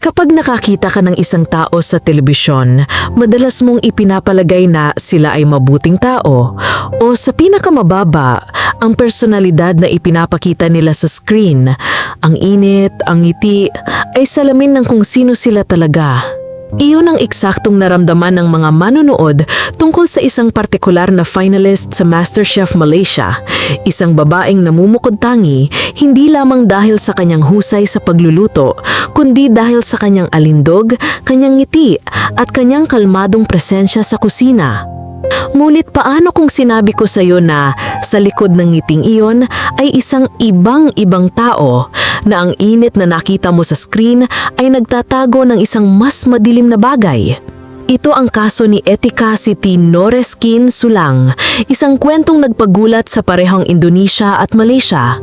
Kapag nakakita ka ng isang tao sa telebisyon, madalas mong ipinapalagay na sila ay mabuting tao o sa pinakamababa, ang personalidad na ipinapakita nila sa screen, ang init, ang ngiti, ay salamin ng kung sino sila talaga. Iyon ang eksaktong naramdaman ng mga manunood tungkol sa isang partikular na finalist sa MasterChef Malaysia, isang babaeng namumukod tangi hindi lamang dahil sa kanyang husay sa pagluluto, kundi dahil sa kanyang alindog, kanyang ngiti at kanyang kalmadong presensya sa kusina. Ngunit paano kung sinabi ko sa iyo na sa likod ng ngiting iyon ay isang ibang-ibang tao na ang init na nakita mo sa screen ay nagtatago ng isang mas madilim na bagay? Ito ang kaso ni Etika City Noreskin Sulang, isang kwentong nagpagulat sa parehong Indonesia at Malaysia.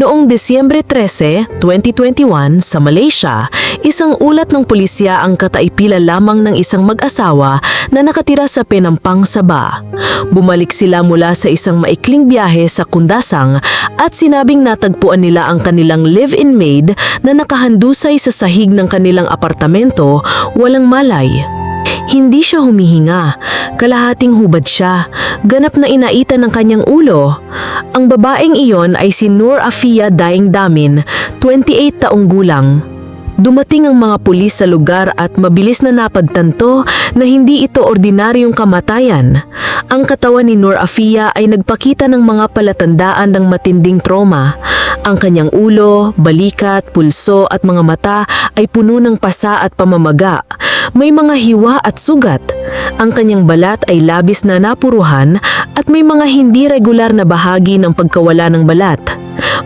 Noong Desyembre 13, 2021 sa Malaysia, isang ulat ng pulisya ang kataipila lamang ng isang mag-asawa na nakatira sa Penampang, Sabah. Bumalik sila mula sa isang maikling biyahe sa Kundasang at sinabing natagpuan nila ang kanilang live-in maid na nakahandusay sa sahig ng kanilang apartamento, walang malay. Hindi siya humihinga. Kalahating hubad siya. Ganap na inaitan ng kanyang ulo. Ang babaeng iyon ay si Nur Afia Daing Damin, 28 taong gulang. Dumating ang mga pulis sa lugar at mabilis na napagtanto na hindi ito ordinaryong kamatayan. Ang katawan ni Nur Afia ay nagpakita ng mga palatandaan ng matinding trauma. Ang kanyang ulo, balikat, pulso at mga mata ay puno ng pasa at pamamaga. May mga hiwa at sugat. Ang kanyang balat ay labis na napuruhan at may mga hindi regular na bahagi ng pagkawala ng balat.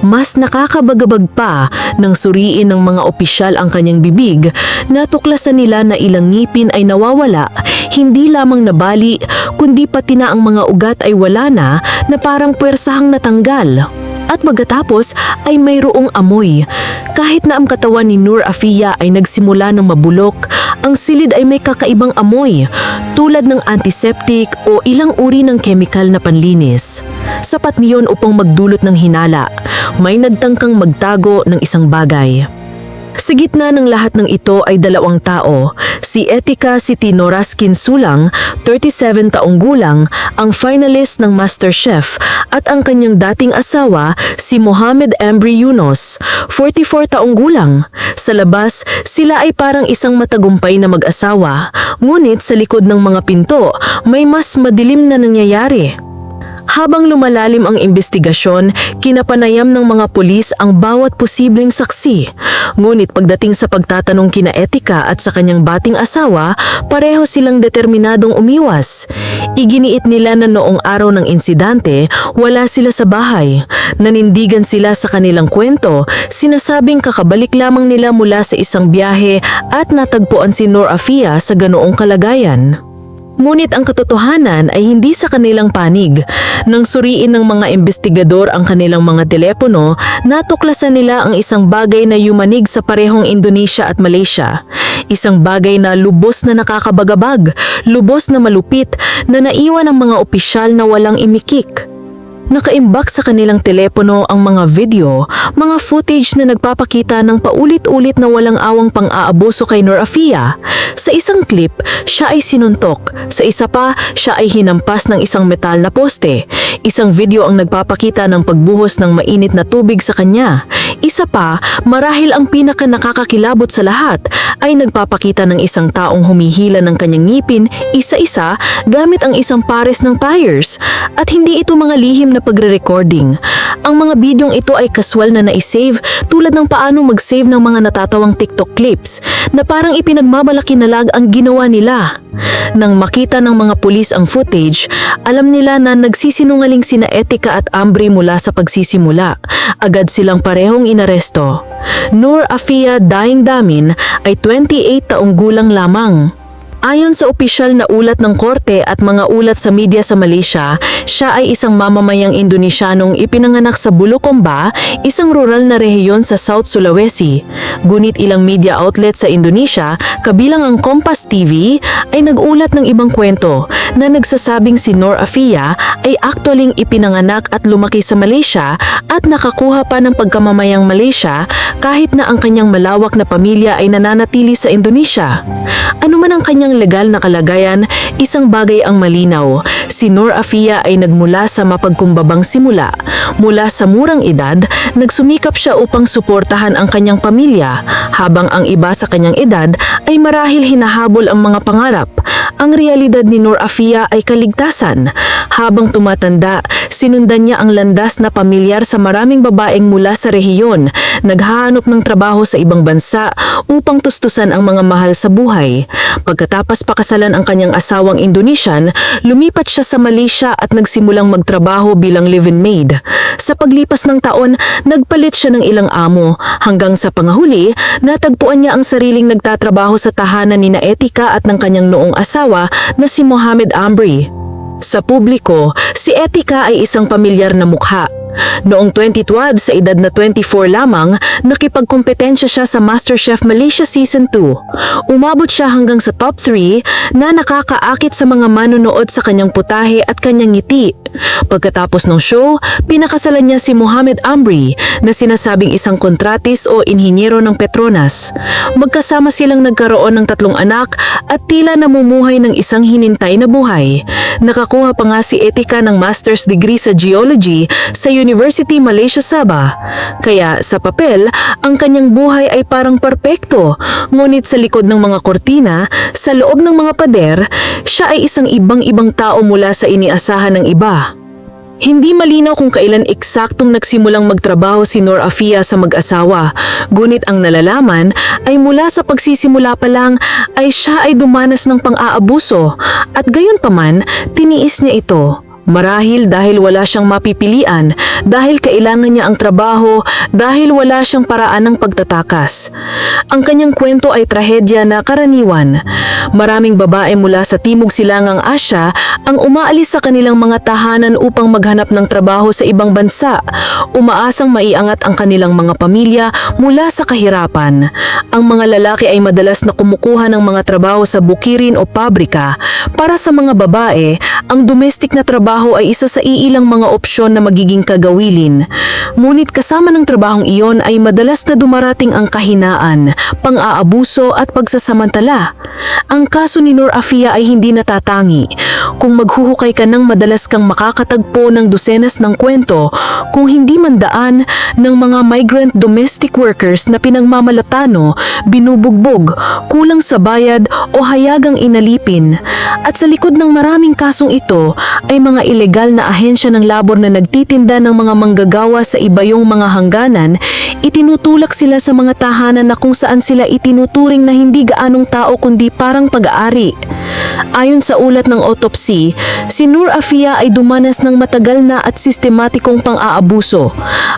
Mas nakakabagabag pa nang suriin ng mga opisyal ang kanyang bibig, natuklasan nila na ilang ngipin ay nawawala, hindi lamang nabali, kundi pati na ang mga ugat ay wala na na parang puwersahang natanggal. At pagkatapos ay mayroong amoy. Kahit na ang katawan ni Nur Afia ay nagsimula ng mabulok, ang silid ay may kakaibang amoy, tulad ng antiseptic o ilang uri ng chemical na panlinis. Sapat niyon upang magdulot ng hinala. May nagtangkang magtago ng isang bagay. Sa gitna ng lahat ng ito ay dalawang tao, si Etika City Noraskin Sulang, 37 taong gulang, ang finalist ng MasterChef, at ang kanyang dating asawa, si Mohamed Embry Yunus, 44 taong gulang. Sa labas, sila ay parang isang matagumpay na mag-asawa, ngunit sa likod ng mga pinto, may mas madilim na nangyayari. Habang lumalalim ang investigasyon, kinapanayam ng mga pulis ang bawat posibleng saksi. Ngunit pagdating sa pagtatanong kina Etika at sa kanyang bating asawa, pareho silang determinadong umiwas. Iginiit nila na noong araw ng insidente, wala sila sa bahay. Nanindigan sila sa kanilang kwento, sinasabing kakabalik lamang nila mula sa isang biyahe at natagpuan si Nor Afia sa ganoong kalagayan. Ngunit ang katotohanan ay hindi sa kanilang panig. Nang suriin ng mga investigador ang kanilang mga telepono, natuklasan nila ang isang bagay na yumanig sa parehong Indonesia at Malaysia. Isang bagay na lubos na nakakabagabag, lubos na malupit, na naiwan ng mga opisyal na walang imikik. Nakaimbak sa kanilang telepono ang mga video, mga footage na nagpapakita ng paulit-ulit na walang awang pang-aabuso kay Nor Afia. Sa isang clip, siya ay sinuntok. Sa isa pa, siya ay hinampas ng isang metal na poste. Isang video ang nagpapakita ng pagbuhos ng mainit na tubig sa kanya. Isa pa, marahil ang pinaka nakakakilabot sa lahat ay nagpapakita ng isang taong humihila ng kanyang ngipin isa-isa gamit ang isang pares ng tires. At hindi ito mga lihim na pagre-recording. Ang mga bidyong ito ay kaswal na naisave tulad ng paano mag-save ng mga natatawang TikTok clips na parang ipinagmamalaki na lag ang ginawa nila. Nang makita ng mga pulis ang footage, alam nila na nagsisinungaling sina Etika at Ambri mula sa pagsisimula. Agad silang parehong inaresto. Nur Afia Daing Damin ay 28 taong gulang lamang. Ayon sa opisyal na ulat ng korte at mga ulat sa media sa Malaysia, siya ay isang mamamayang Indonesianong ipinanganak sa Bulukomba, isang rural na rehiyon sa South Sulawesi. Gunit ilang media outlet sa Indonesia, kabilang ang Kompas TV, ay nagulat ng ibang kwento na nagsasabing si Nor Afia ay aktualing ipinanganak at lumaki sa Malaysia at nakakuha pa ng pagkamamayang Malaysia kahit na ang kanyang malawak na pamilya ay nananatili sa Indonesia. Ano man ang kanyang legal na kalagayan, isang bagay ang malinaw. Si Nor Afia ay nagmula sa mapagkumbabang simula. Mula sa murang edad, nagsumikap siya upang suportahan ang kanyang pamilya, habang ang iba sa kanyang edad ay marahil hinahabol ang mga pangarap. Ang realidad ni Nor Afia ay kaligtasan. Habang tumatanda, sinundan niya ang landas na pamilyar sa maraming babaeng mula sa rehiyon, naghahanap ng trabaho sa ibang bansa upang tustusan ang mga mahal sa buhay. Pagkatapos pakasalan ang kanyang asawang Indonesian, lumipat siya sa Malaysia at nagsimulang magtrabaho bilang live-in maid. Sa paglipas ng taon, nagpalit siya ng ilang amo hanggang sa pangahuli, natagpuan niya ang sariling nagtatrabaho sa tahanan ni na Etika at ng kanyang noong asawa na si Mohamed Ambri. Sa publiko, si Etika ay isang pamilyar na mukha. Noong 2012, sa edad na 24 lamang, nakipagkompetensya siya sa MasterChef Malaysia Season 2. Umabot siya hanggang sa top 3 na nakakaakit sa mga manonood sa kanyang putahe at kanyang ngiti. Pagkatapos ng show, pinakasalan niya si Mohamed Ambri na sinasabing isang kontratis o inhinyero ng Petronas. Magkasama silang nagkaroon ng tatlong anak at tila namumuhay ng isang hinintay na buhay. Nakakuha pa nga si Etika ng master's degree sa geology sa University Malaysia Sabah. Kaya sa papel, ang kanyang buhay ay parang perpekto. Ngunit sa likod ng mga kortina, sa loob ng mga pader, siya ay isang ibang-ibang tao mula sa iniasahan ng iba. Hindi malinaw kung kailan eksaktong nagsimulang magtrabaho si Nor Afia sa mag-asawa, gunit ang nalalaman ay mula sa pagsisimula pa lang ay siya ay dumanas ng pang-aabuso at gayon paman tiniis niya ito. Marahil dahil wala siyang mapipilian, dahil kailangan niya ang trabaho, dahil wala siyang paraan ng pagtatakas. Ang kanyang kwento ay trahedya na karaniwan. Maraming babae mula sa Timog Silangang Asya ang umaalis sa kanilang mga tahanan upang maghanap ng trabaho sa ibang bansa, umaasang maiangat ang kanilang mga pamilya mula sa kahirapan. Ang mga lalaki ay madalas na kumukuha ng mga trabaho sa bukirin o pabrika. Para sa mga babae, ang domestic na trabaho ay isa sa iilang mga opsyon na magiging kagawilin. Ngunit kasama ng trabahong iyon ay madalas na dumarating ang kahinaan, pang-aabuso at pagsasamantala. Ang kaso ni Nor Afia ay hindi natatangi. Kung maghuhukay ka ng madalas kang makakatagpo ng dosenas ng kwento, kung hindi mandaan ng mga migrant domestic workers na pinagmamalatano, binubugbog, kulang sa bayad o hayagang inalipin. At sa likod ng maraming kasong ito ay mga ilegal na ahensya ng labor na nagtitinda ng mga manggagawa sa ibayong mga hangganan, itinutulak sila sa mga tahanan na kung saan sila itinuturing na hindi gaanong tao kundi parang pag-aari. Ayon sa ulat ng autopsy, si Nur Afia ay dumanas ng matagal na at sistematikong pang-aabuso.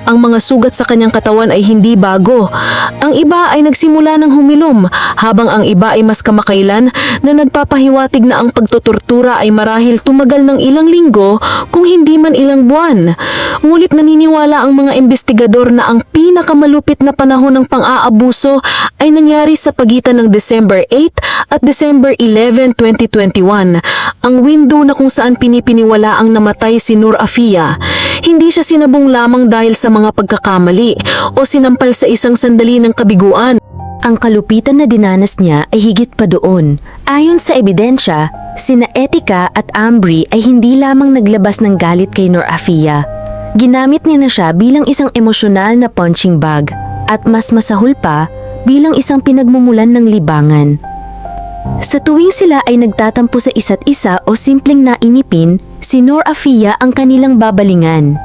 Ang mga sugat sa kanyang katawan ay hindi bago. Ang iba ay nagsimula ng humilom, habang ang iba ay mas kamakailan na nagpapahiwatig na ang pagtutortura ay marahil tumagal ng ilang linggo kung hindi man ilang buwan. Ngunit naniniwala ang mga investigador na ang pinakamalupit na panahon ng pang-aabuso ay nangyari sa pagitan ng December 8 at December 11, 2021, ang window na kung saan pinipiniwala ang namatay si Nur Afia. Hindi siya sinabong lamang dahil sa mga pagkakamali o sinampal sa isang sandali ng kabiguan. Ang kalupitan na dinanas niya ay higit pa doon. Ayon sa ebidensya, sina Etika at Ambri ay hindi lamang naglabas ng galit kay Nor Afia. Ginamit niya siya bilang isang emosyonal na punching bag at mas masahol pa bilang isang pinagmumulan ng libangan. Sa tuwing sila ay nagtatampo sa isa't isa o simpleng nainipin, si Nor Afia ang kanilang babalingan.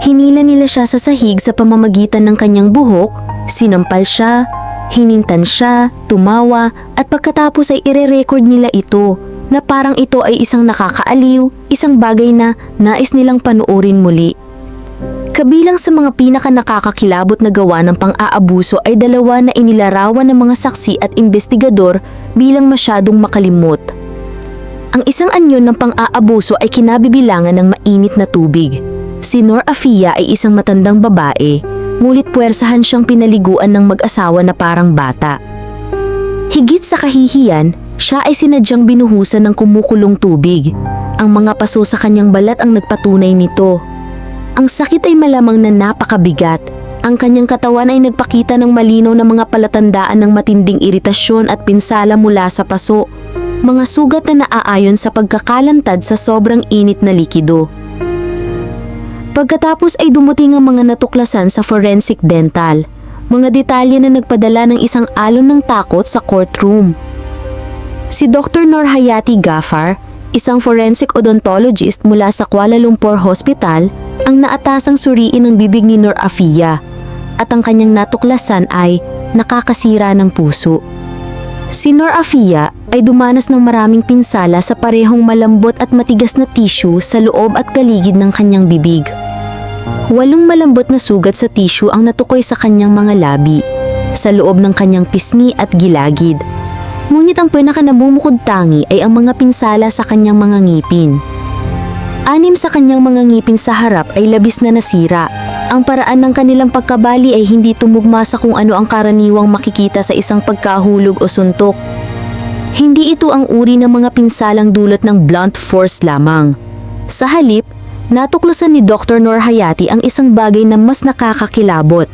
Hinila nila siya sa sahig sa pamamagitan ng kanyang buhok, sinampal siya, hinintan siya, tumawa, at pagkatapos ay ire-record nila ito na parang ito ay isang nakakaaliw, isang bagay na nais nilang panuorin muli. Kabilang sa mga pinaka nakakakilabot na gawa ng pang-aabuso ay dalawa na inilarawan ng mga saksi at investigador bilang masyadong makalimot. Ang isang anyo ng pang-aabuso ay kinabibilangan ng mainit na tubig. Si Nor Afia ay isang matandang babae, ngulit puwersahan siyang pinaliguan ng mag-asawa na parang bata. Higit sa kahihiyan, siya ay sinadyang binuhusan ng kumukulong tubig. Ang mga paso sa kanyang balat ang nagpatunay nito. Ang sakit ay malamang na napakabigat. Ang kanyang katawan ay nagpakita ng malinaw na mga palatandaan ng matinding iritasyon at pinsala mula sa paso. Mga sugat na naaayon sa pagkakalantad sa sobrang init na likido. Pagkatapos ay dumuting ang mga natuklasan sa forensic dental. Mga detalye na nagpadala ng isang alon ng takot sa courtroom. Si Dr. Nor Hayati Gafar, isang forensic odontologist mula sa Kuala Lumpur Hospital, ang naatasang suriin ng bibig ni Nor Afia at ang kanyang natuklasan ay nakakasira ng puso. Si Nor Afia ay dumanas ng maraming pinsala sa parehong malambot at matigas na tissue sa loob at kaligid ng kanyang bibig. Walong malambot na sugat sa tissue ang natukoy sa kanyang mga labi, sa loob ng kanyang pisngi at gilagid. Ngunit ang pinaka namumukod tangi ay ang mga pinsala sa kanyang mga ngipin. Anim sa kanyang mga ngipin sa harap ay labis na nasira. Ang paraan ng kanilang pagkabali ay hindi tumugma sa kung ano ang karaniwang makikita sa isang pagkahulog o suntok. Hindi ito ang uri ng mga pinsalang dulot ng blunt force lamang. Sa halip, natuklasan ni Dr. Nor Hayati ang isang bagay na mas nakakakilabot.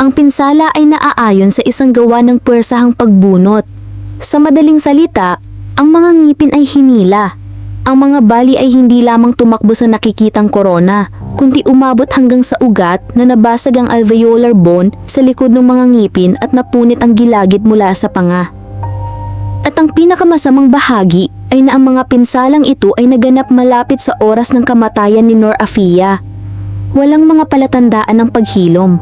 Ang pinsala ay naaayon sa isang gawa ng puwersahang pagbunot. Sa madaling salita, ang mga ngipin ay hinila. Ang mga bali ay hindi lamang tumakbo sa nakikitang korona, kundi umabot hanggang sa ugat na nabasag ang alveolar bone sa likod ng mga ngipin at napunit ang gilagid mula sa panga. At ang pinakamasamang bahagi ay na ang mga pinsalang ito ay naganap malapit sa oras ng kamatayan ni Nor Afia. Walang mga palatandaan ng paghilom.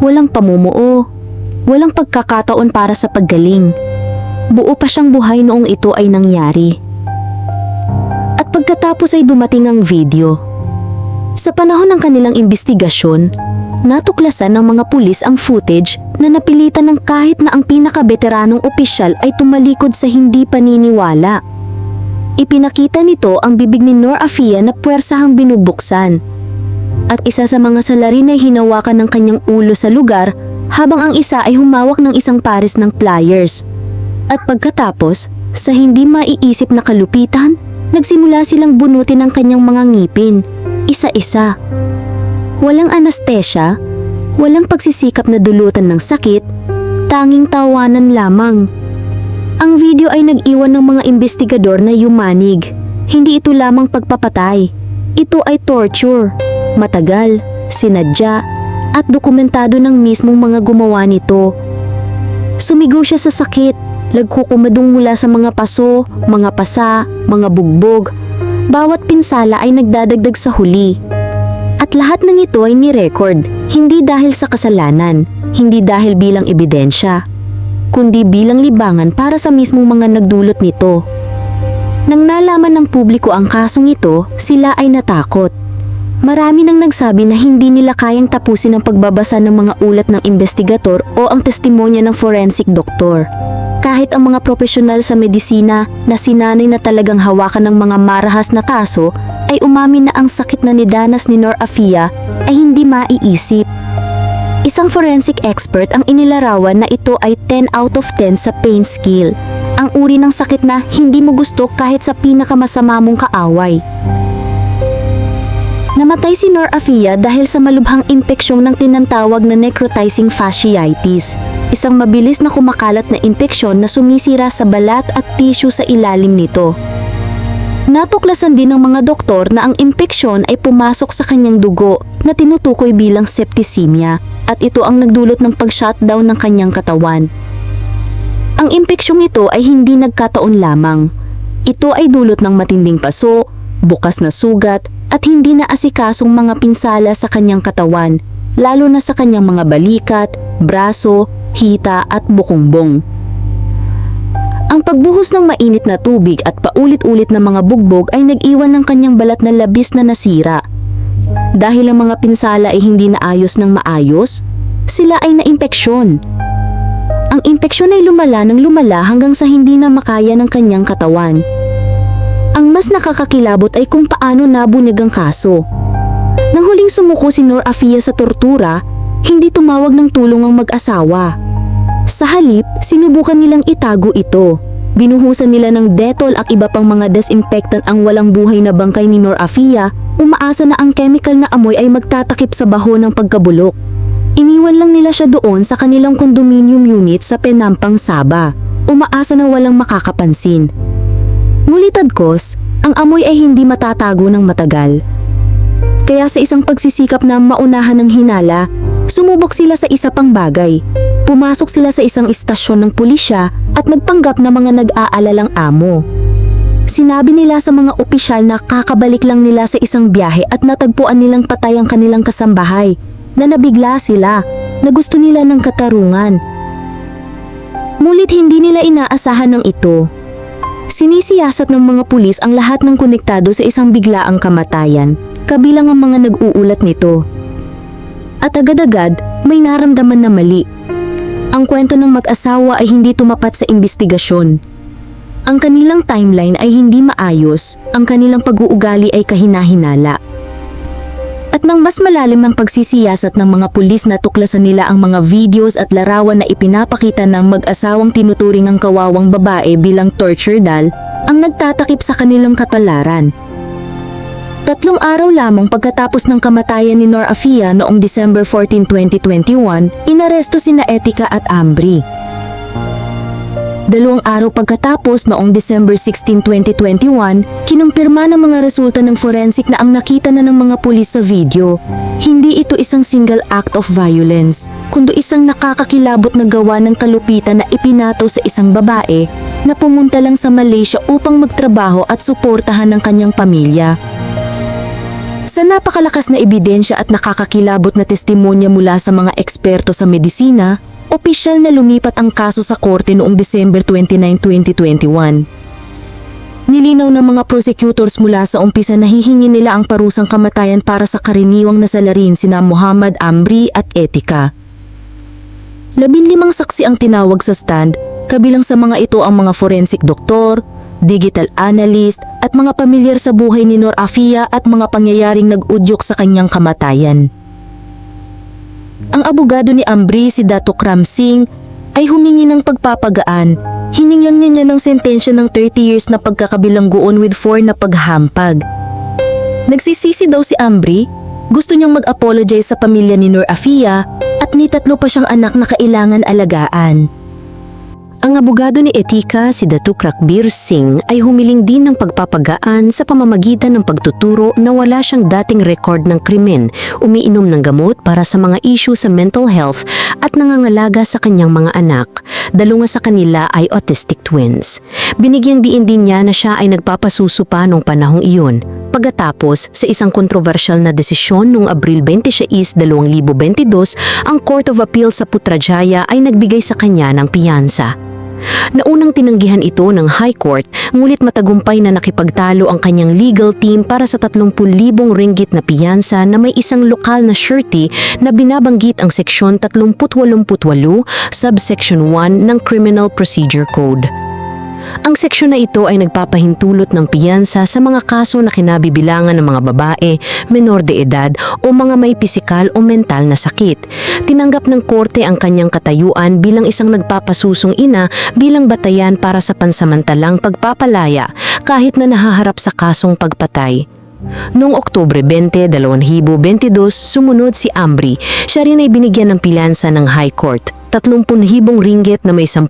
Walang pamumuo. Walang pagkakataon para sa paggaling. Buo pa siyang buhay noong ito ay nangyari. At pagkatapos ay dumating ang video. Sa panahon ng kanilang investigasyon, natuklasan ng mga pulis ang footage na napilitan ng kahit na ang pinakabeteranong opisyal ay tumalikod sa hindi paniniwala. Ipinakita nito ang bibig ni Nor Afia na puwersahang binubuksan. At isa sa mga salarin ay hinawakan ng kanyang ulo sa lugar habang ang isa ay humawak ng isang pares ng pliers. At pagkatapos, sa hindi maiisip na kalupitan, nagsimula silang bunutin ang kanyang mga ngipin, isa-isa. Walang anestesya, walang pagsisikap na dulutan ng sakit, tanging tawanan lamang. Ang video ay nag-iwan ng mga investigador na yumanig. Hindi ito lamang pagpapatay. Ito ay torture, matagal, sinadya, at dokumentado ng mismong mga gumawa nito. Sumigaw siya sa sakit, nagkukumadong mula sa mga paso, mga pasa, mga bugbog. Bawat pinsala ay nagdadagdag sa huli. At lahat ng ito ay ni-record, hindi dahil sa kasalanan, hindi dahil bilang ebidensya, kundi bilang libangan para sa mismong mga nagdulot nito. Nang nalaman ng publiko ang kasong ito, sila ay natakot. Marami nang nagsabi na hindi nila kayang tapusin ang pagbabasa ng mga ulat ng investigator o ang testimonya ng forensic doktor. Kahit ang mga profesional sa medisina na sinanay na talagang hawakan ng mga marahas na kaso ay umamin na ang sakit na nidanas ni Nor Afia ay hindi maiisip. Isang forensic expert ang inilarawan na ito ay 10 out of 10 sa pain scale. Ang uri ng sakit na hindi mo gusto kahit sa pinakamasama mong kaaway. Namatay si Nor Afia dahil sa malubhang impeksyon ng tinatawag na necrotizing fasciitis, isang mabilis na kumakalat na impeksyon na sumisira sa balat at tissue sa ilalim nito. Natuklasan din ng mga doktor na ang impeksyon ay pumasok sa kanyang dugo na tinutukoy bilang septicemia at ito ang nagdulot ng pag-shutdown ng kanyang katawan. Ang impeksyong ito ay hindi nagkataon lamang. Ito ay dulot ng matinding paso, bukas na sugat at hindi na asikasong mga pinsala sa kanyang katawan, lalo na sa kanyang mga balikat, braso, hita at bukongbong. Ang pagbuhos ng mainit na tubig at paulit-ulit na mga bugbog ay nag-iwan ng kanyang balat na labis na nasira. Dahil ang mga pinsala ay hindi naayos ng maayos, sila ay naimpeksyon. Ang impeksyon ay lumala ng lumala hanggang sa hindi na makaya ng kanyang katawan. Mas nakakakilabot ay kung paano nabunyag ang kaso. Nang huling sumuko si Nor Afia sa tortura, hindi tumawag ng tulong ang mag-asawa. Sa halip, sinubukan nilang itago ito. Binuhusan nila ng detol at iba pang mga disinfectant ang walang buhay na bangkay ni Nor Afia, umaasa na ang chemical na amoy ay magtatakip sa baho ng pagkabulok. Iniwan lang nila siya doon sa kanilang condominium unit sa Penampang Saba, umaasa na walang makakapansin. Ngunit adkos, ang amoy ay hindi matatago ng matagal. Kaya sa isang pagsisikap na maunahan ng hinala, sumubok sila sa isa pang bagay. Pumasok sila sa isang istasyon ng pulisya at nagpanggap na mga nag-aalalang amo. Sinabi nila sa mga opisyal na kakabalik lang nila sa isang biyahe at natagpuan nilang patay ang kanilang kasambahay, na nabigla sila, na gusto nila ng katarungan. Mulit hindi nila inaasahan ng ito. Sinisiyasat ng mga pulis ang lahat ng konektado sa isang biglaang kamatayan, kabilang ang mga nag-uulat nito. At agad-agad, may naramdaman na mali. Ang kwento ng mag-asawa ay hindi tumapat sa investigasyon. Ang kanilang timeline ay hindi maayos, ang kanilang pag-uugali ay kahinahinala. At nang mas malalim ang pagsisiyasat ng mga pulis na tuklasan nila ang mga videos at larawan na ipinapakita ng mag-asawang tinuturing ang kawawang babae bilang torture doll, ang nagtatakip sa kanilang katalaran. Tatlong araw lamang pagkatapos ng kamatayan ni Nor Afia noong December 14, 2021, inaresto sina Etika at Ambri. Dalawang araw pagkatapos noong December 16, 2021, kinumpirma ng mga resulta ng forensic na ang nakita na ng mga pulis sa video. Hindi ito isang single act of violence, kundi isang nakakakilabot na gawa ng kalupitan na ipinato sa isang babae na pumunta lang sa Malaysia upang magtrabaho at suportahan ng kanyang pamilya. Sa napakalakas na ebidensya at nakakakilabot na testimonya mula sa mga eksperto sa medisina, opisyal na lumipat ang kaso sa korte noong December 29, 2021. Nilinaw ng mga prosecutors mula sa umpisa na hihingi nila ang parusang kamatayan para sa karaniwang nasalarin sina Muhammad Ambri at Etika. Labinlimang saksi ang tinawag sa stand, kabilang sa mga ito ang mga forensic doktor, digital analyst at mga pamilyar sa buhay ni Nor Afia at mga pangyayaring nag-udyok sa kanyang kamatayan. Ang abogado ni Ambri si Dato Kram Singh ay humingi ng pagpapagaan. Hiningan niya ng sentensya ng 30 years na pagkakabilangguan with 4 na paghampag. Nagsisisi daw si Ambri, gusto niyang mag-apologize sa pamilya ni Nur Afia at ni tatlo pa siyang anak na kailangan alagaan. Ang abogado ni Etika, si Datuk Rakbir Singh, ay humiling din ng pagpapagaan sa pamamagitan ng pagtuturo na wala siyang dating record ng krimen, umiinom ng gamot para sa mga issue sa mental health at nangangalaga sa kanyang mga anak. Dalunga sa kanila ay autistic twins. Binigyang diin din niya na siya ay nagpapasuso pa nung panahong iyon. Pagkatapos, sa isang kontrobersyal na desisyon noong Abril 26, 2022, ang Court of Appeal sa Putrajaya ay nagbigay sa kanya ng piyansa. Naunang tinanggihan ito ng High Court, ngulit matagumpay na nakipagtalo ang kanyang legal team para sa 30,000 ringgit na piyansa na may isang lokal na surety na binabanggit ang Seksyon 388, Subsection 1 ng Criminal Procedure Code. Ang seksyon na ito ay nagpapahintulot ng piyansa sa mga kaso na kinabibilangan ng mga babae, menor de edad o mga may pisikal o mental na sakit. Tinanggap ng korte ang kanyang katayuan bilang isang nagpapasusong ina bilang batayan para sa pansamantalang pagpapalaya kahit na nahaharap sa kasong pagpatay. Noong Oktubre 20, 2022, sumunod si Ambri. Siya rin ay binigyan ng pilansa ng High Court. 30,000 ringgit na may 10,000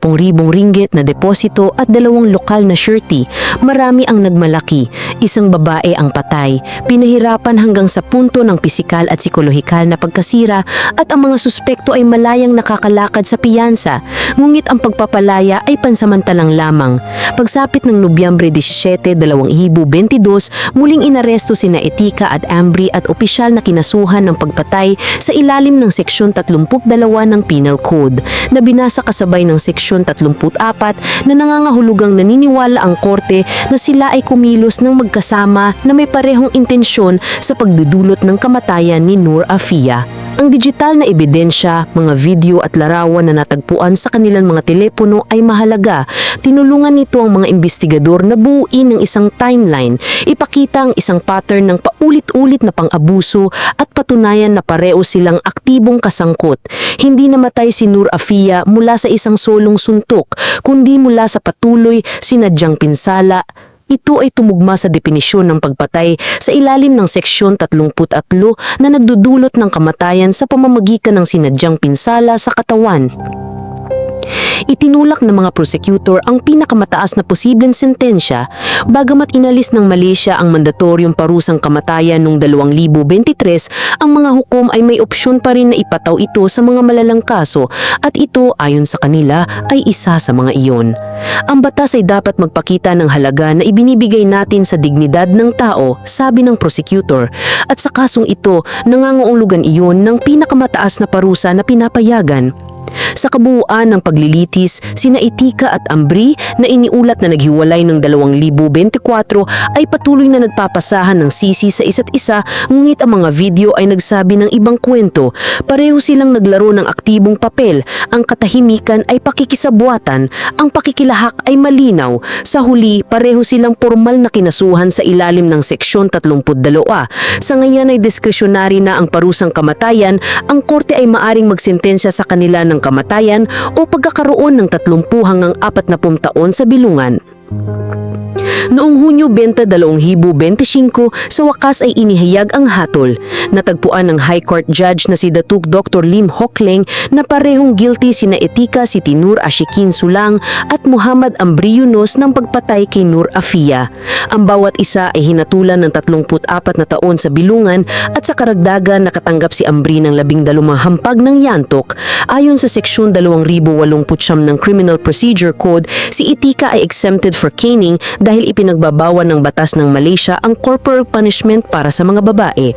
ringgit na deposito at dalawang lokal na surety. Marami ang nagmalaki. Isang babae ang patay. Pinahirapan hanggang sa punto ng pisikal at psikolohikal na pagkasira at ang mga suspekto ay malayang nakakalakad sa piyansa. Ngunit ang pagpapalaya ay pansamantalang lamang. Pagsapit ng Nobyembre 17, 2022, muling inaresto sina Etika at Ambri at opisyal na kinasuhan ng pagpatay sa ilalim ng Seksyon 32 ng Penal Code. Code na binasa kasabay ng Seksyon 34 na nangangahulugang naniniwala ang korte na sila ay kumilos ng magkasama na may parehong intensyon sa pagdudulot ng kamatayan ni Nur Afia. Ang digital na ebidensya, mga video at larawan na natagpuan sa kanilang mga telepono ay mahalaga. Tinulungan nito ang mga investigador na buuin ng isang timeline, ipakita ang isang pattern ng paulit-ulit na pang-abuso at patunayan na pareo silang aktibong kasangkot. Hindi namatay si Nur Afia mula sa isang solong suntok, kundi mula sa patuloy sinadyang pinsala, ito ay tumugma sa definisyon ng pagpatay sa ilalim ng Seksyon 33 na nagdudulot ng kamatayan sa pamamagitan ng sinadyang pinsala sa katawan. Itinulak ng mga prosecutor ang pinakamataas na posibleng sentensya bagamat inalis ng Malaysia ang mandatoryong parusang kamatayan noong 2023 ang mga hukom ay may opsyon pa rin na ipataw ito sa mga malalang kaso at ito ayon sa kanila ay isa sa mga iyon. Ang batas ay dapat magpakita ng halaga na ibinibigay natin sa dignidad ng tao, sabi ng prosecutor, at sa kasong ito nangangahulugan iyon ng pinakamataas na parusa na pinapayagan. Sa kabuuan ng paglilitis, sina Itika at Ambri na iniulat na naghiwalay ng 2024 ay patuloy na nagpapasahan ng sisi sa isa't isa ngunit ang mga video ay nagsabi ng ibang kwento. Pareho silang naglaro ng aktibong papel. Ang katahimikan ay pakikisabuatan, ang pakikilahak ay malinaw. Sa huli, pareho silang formal na kinasuhan sa ilalim ng Seksyon 32. Sa ngayon ay diskresyonary na ang parusang kamatayan, ang korte ay maaring magsentensya sa kanila ng kamatayan o pagkakaroon ng 30 hanggang 40 taon sa bilungan. Noong Hunyo 20, 2025, sa wakas ay inihayag ang hatol. Natagpuan ng High Court Judge na si Datuk Dr. Lim Hokleng na parehong guilty sina Etika si Tinur Ashikin Sulang at Muhammad Ambri Yunus ng pagpatay kay Nur Afia. Ang bawat isa ay hinatulan ng 34 na taon sa bilungan at sa karagdagan nakatanggap si Ambri ng 12 hampag ng yantok. Ayon sa Seksyon 2089 ng Criminal Procedure Code, si Etika ay exempted for caning dahil ipinagbabawan ng batas ng Malaysia ang corporal punishment para sa mga babae.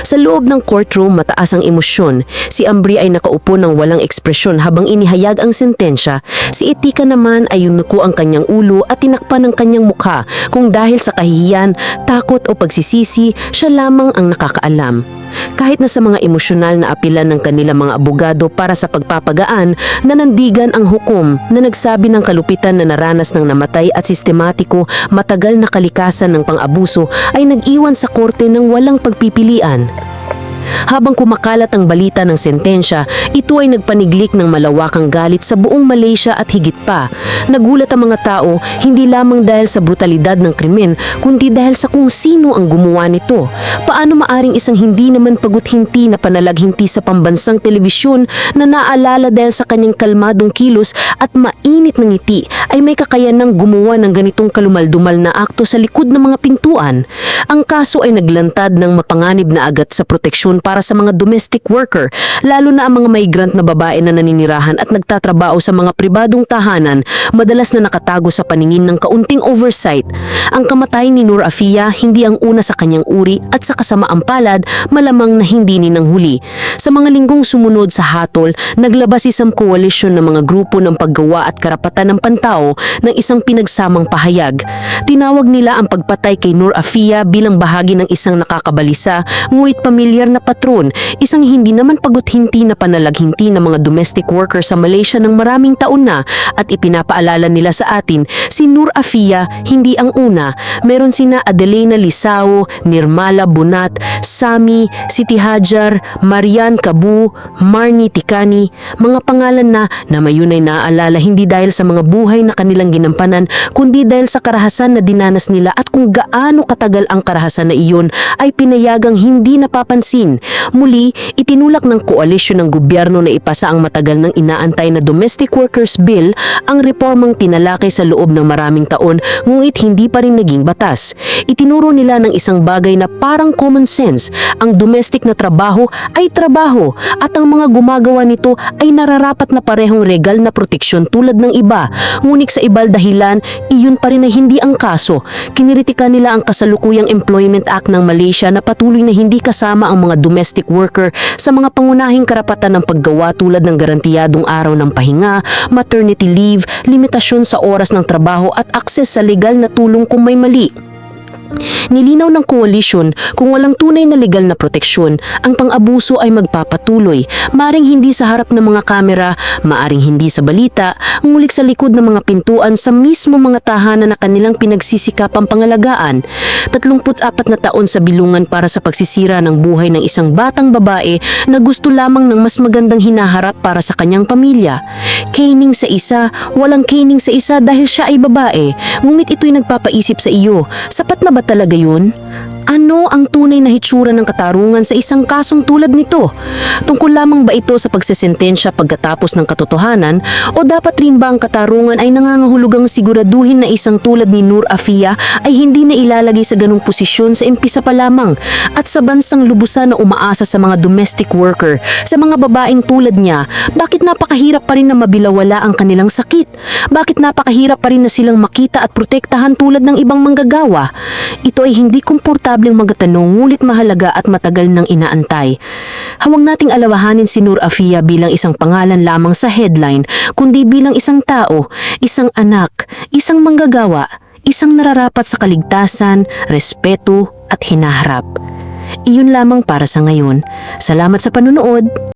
Sa loob ng courtroom mataas ang emosyon. Si Ambri ay nakaupo ng walang ekspresyon habang inihayag ang sentensya. Si Etika naman ay yunuko ang kanyang ulo at tinakpan ng kanyang mukha kung dahil sa kahihiyan, takot o pagsisisi, siya lamang ang nakakaalam. Kahit na sa mga emosyonal na apilan ng kanilang mga abogado para sa pagpapagaan, nanandigan ang hukom na nagsabi ng kalupitan na naranas ng namatay at sistematiko matagal na kalikasan ng pang-abuso ay nag-iwan sa korte ng walang pagpipilian. Habang kumakalat ang balita ng sentensya, ito ay nagpaniglik ng malawakang galit sa buong Malaysia at higit pa. Nagulat ang mga tao hindi lamang dahil sa brutalidad ng krimen, kundi dahil sa kung sino ang gumawa nito. Paano maaring isang hindi naman paguthinti na panalaghinti sa pambansang telebisyon na naalala dahil sa kanyang kalmadong kilos at mainit ng ngiti ay may kakayanang gumawa ng ganitong kalumaldumal na akto sa likod ng mga pintuan. Ang kaso ay naglantad ng mapanganib na agat sa proteksyon para sa mga domestic worker, lalo na ang mga migrant na babae na naninirahan at nagtatrabaho sa mga pribadong tahanan, madalas na nakatago sa paningin ng kaunting oversight. Ang kamatay ni Nur Afia hindi ang una sa kanyang uri at sa kasamaang palad, malamang na hindi ninang huli. Sa mga linggong sumunod sa hatol, naglabas isang coalition ng mga grupo ng paggawa at karapatan ng pantao ng isang pinagsamang pahayag. Tinawag nila ang pagpatay kay Nur Afia bilang bahagi ng isang nakakabalisa nguit pamilyar na patron, isang hindi naman paguthinti na panalaghinti ng mga domestic worker sa Malaysia ng maraming taon na at ipinapaalala nila sa atin si Nur Afia hindi ang una. Meron sina Adelena Lisao, Nirmala Bunat, Sami, Siti Hajar, Marian Kabu, Marnie Tikani, mga pangalan na na mayon ay naaalala hindi dahil sa mga buhay na kanilang ginampanan kundi dahil sa karahasan na dinanas nila at kung gaano katagal ang karahasan na iyon ay pinayagang hindi napapansin. Muli, itinulak ng koalisyon ng gobyerno na ipasa ang matagal ng inaantay na Domestic Workers Bill ang reformang tinalakay sa loob ng maraming taon ngunit hindi pa rin naging batas. Itinuro nila ng isang bagay na parang common sense, ang domestic na trabaho ay trabaho at ang mga gumagawa nito ay nararapat na parehong regal na proteksyon tulad ng iba. Ngunit sa ibal dahilan, iyon pa rin ay hindi ang kaso. Kiniritika nila ang kasalukuyang Employment Act ng Malaysia na patuloy na hindi kasama ang mga domestic worker sa mga pangunahing karapatan ng paggawa tulad ng garantiyadong araw ng pahinga, maternity leave, limitasyon sa oras ng trabaho at akses sa legal na tulong kung may mali. Nilinaw ng coalition kung walang tunay na legal na proteksyon, ang pang-abuso ay magpapatuloy, maring hindi sa harap ng mga kamera, maaring hindi sa balita, ngulit sa likod ng mga pintuan sa mismo mga tahanan na kanilang pinagsisikapang pangalagaan. 34 na taon sa bilungan para sa pagsisira ng buhay ng isang batang babae na gusto lamang ng mas magandang hinaharap para sa kanyang pamilya. Caning sa isa, walang caning sa isa dahil siya ay babae, ngunit ito'y nagpapaisip sa iyo, sapat na ba talaga yun? Ano ang tunay na hitsura ng katarungan sa isang kasong tulad nito? Tungkol lamang ba ito sa pagsesentensya pagkatapos ng katotohanan o dapat rin ba ang katarungan ay nangangahulugang siguraduhin na isang tulad ni Nur Afia ay hindi na ilalagay sa ganong posisyon sa impisa pa lamang at sa bansang lubusan na umaasa sa mga domestic worker, sa mga babaeng tulad niya, bakit napakahirap pa rin na mabilawala ang kanilang sakit? Bakit napakahirap pa rin na silang makita at protektahan tulad ng ibang manggagawa? Ito ay hindi komportableng magatanong ngulit mahalaga at matagal nang inaantay. Hawag nating alawahanin si Nur Afia bilang isang pangalan lamang sa headline, kundi bilang isang tao, isang anak, isang manggagawa, isang nararapat sa kaligtasan, respeto at hinaharap. Iyon lamang para sa ngayon. Salamat sa panunood.